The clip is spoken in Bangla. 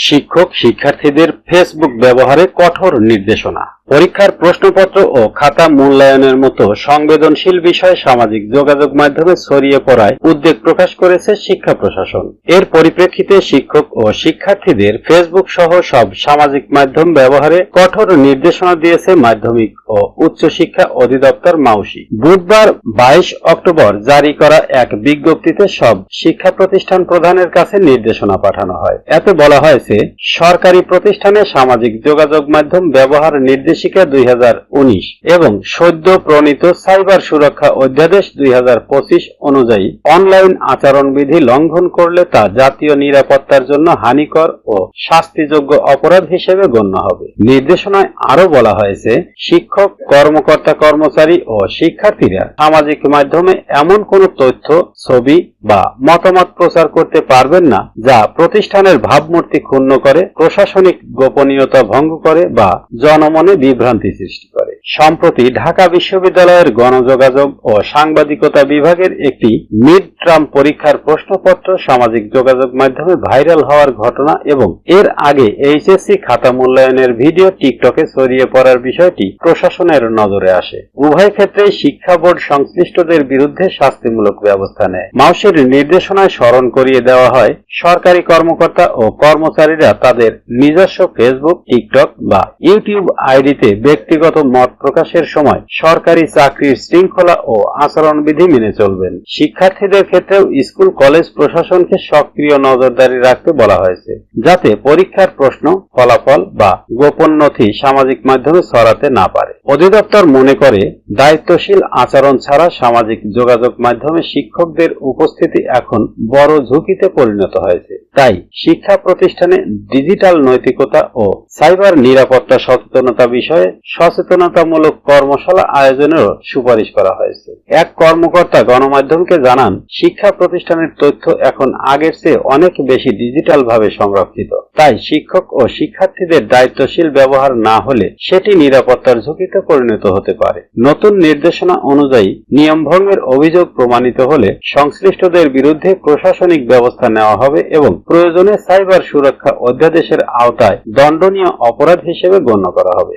শিক্ষক শিক্ষার্থীদের ফেসবুক ব্যবহারে কঠোর নির্দেশনা। পরীক্ষার প্রশ্নপত্র ও খাতা মূল্যায়নের মতো সংবেদনশীল বিষয় সামাজিক যোগাযোগ মাধ্যমে ছড়িয়ে পড়ায় উদ্বেগ প্রকাশ করেছে শিক্ষা প্রশাসন। এর পরিপ্রেক্ষিতে শিক্ষক ও শিক্ষার্থীদের ফেসবুক সহ সব সামাজিক মাধ্যম ব্যবহারে কঠোর নির্দেশনা দিয়েছে মাধ্যমিক ও উচ্চশিক্ষা অধিদপ্তর মাউসি। বুধবার বাইশ অক্টোবর জারি করা এক বিজ্ঞপ্তিতে সব শিক্ষা প্রতিষ্ঠান প্রধানের কাছে নির্দেশনা পাঠানো হয়। এতে বলা হয়েছে, সরকারি প্রতিষ্ঠানে সামাজিক যোগাযোগ মাধ্যম ব্যবহার নির্দেশিকা দুই এবং সদ্য প্রণীত সাইবার সুরক্ষা অধ্যাদেশ দুই হাজার পঁচিশ অনুযায়ী অনলাইন আচরণবিধি লঙ্ঘন করলে তা জাতীয় নিরাপত্তার জন্য হানিকর ও শাস্তিযোগ্য অপরাধ হিসেবে গণ্য হবে। নির্দেশনায় আরও বলা হয়েছে, শিক্ষক, কর্মকর্তা কর্মচারী ও শিক্ষার্থীরা সামাজিক মাধ্যমে এমন কোনো তথ্য, ছবি বা মতামত প্রচার করতে পারবেন না যা প্রতিষ্ঠানের ভাবমূর্তি ক্ষুণ্ণ করে, প্রশাসনিক গোপনীয়তা ভঙ্গ করে বা জনমনে বিভ্রান্তি সৃষ্টি করে সম্প্রতি ঢাকা বিশ্ববিদ্যালয়ের গণযোগাযোগ ও সাংবাদিকতা বিভাগের একটি মিড ট্রাম পরীক্ষার প্রশ্নপত্র সামাজিক যোগাযোগ মাধ্যমে ভাইরাল হওয়ার ঘটনা এবং এর আগে এইচএসসি খাতা মূল্যায়নের ভিডিও টিকটকে ছড়িয়ে পড়ার বিষয়টি প্রশাসনের নজরে আসে। উভয় ক্ষেত্রেই শিক্ষা বোর্ড সংশ্লিষ্টদের বিরুদ্ধে শাস্তিমূলক ব্যবস্থা নেয়। মাউসের নির্দেশনায় স্মরণ করিয়ে দেওয়া হয়, সরকারি কর্মকর্তা ও কর্মচারীরা তাদের নিজস্ব ফেসবুক, টিকটক বা ইউটিউব আইডিতে ব্যক্তিগত মত প্রকাশের সময় সরকারি চাকরির শৃঙ্খলা ও আচরণবিধি মেনে চলবেন। শিক্ষার্থীদের ক্ষেত্রেও স্কুল, কলেজ প্রশাসনকে সক্রিয় নজরদারি রাখতে বলা হয়েছে, যাতে পরীক্ষার প্রশ্ন, ফলাফল বা গোপন নথি সামাজিক মাধ্যমে ছড়াতে না পারে। অধিদপ্তর মনে করে, দায়িত্বশীল আচরণ ছাড়া সামাজিক যোগাযোগ মাধ্যমে শিক্ষকদের উপস্থিতি এখন বড় ঝুঁকিতে পরিণত হয়েছে। তাই শিক্ষা প্রতিষ্ঠানে ডিজিটাল নৈতিকতা ও সাইবার নিরাপত্তা সচেতনতা বিষয়ে সচেতনতামূলক কর্মশালা আয়োজনেরও সুপারিশ করা হয়েছে। এক কর্মকর্তা গণমাধ্যমকে জানান, শিক্ষা প্রতিষ্ঠানের তথ্য এখন আগের চেয়ে অনেক বেশি ডিজিটাল ভাবে সংরক্ষিত। তাই শিক্ষক ও শিক্ষার্থীদের দায়িত্বশীল ব্যবহার না হলে সেটি নিরাপত্তার ঝুঁকিতে পরিণত হতে পারে। নতুন নির্দেশনা অনুযায়ী নিয়মভঙ্গের অভিযোগ প্রমাণিত হলে সংশ্লিষ্টদের বিরুদ্ধে প্রশাসনিক ব্যবস্থা নেওয়া হবে এবং প্রয়োজনে সাইবার সুরক্ষা অধ্যাদেশের আওতায় দণ্ডনীয় অপরাধ হিসেবে গণ্য করা হবে।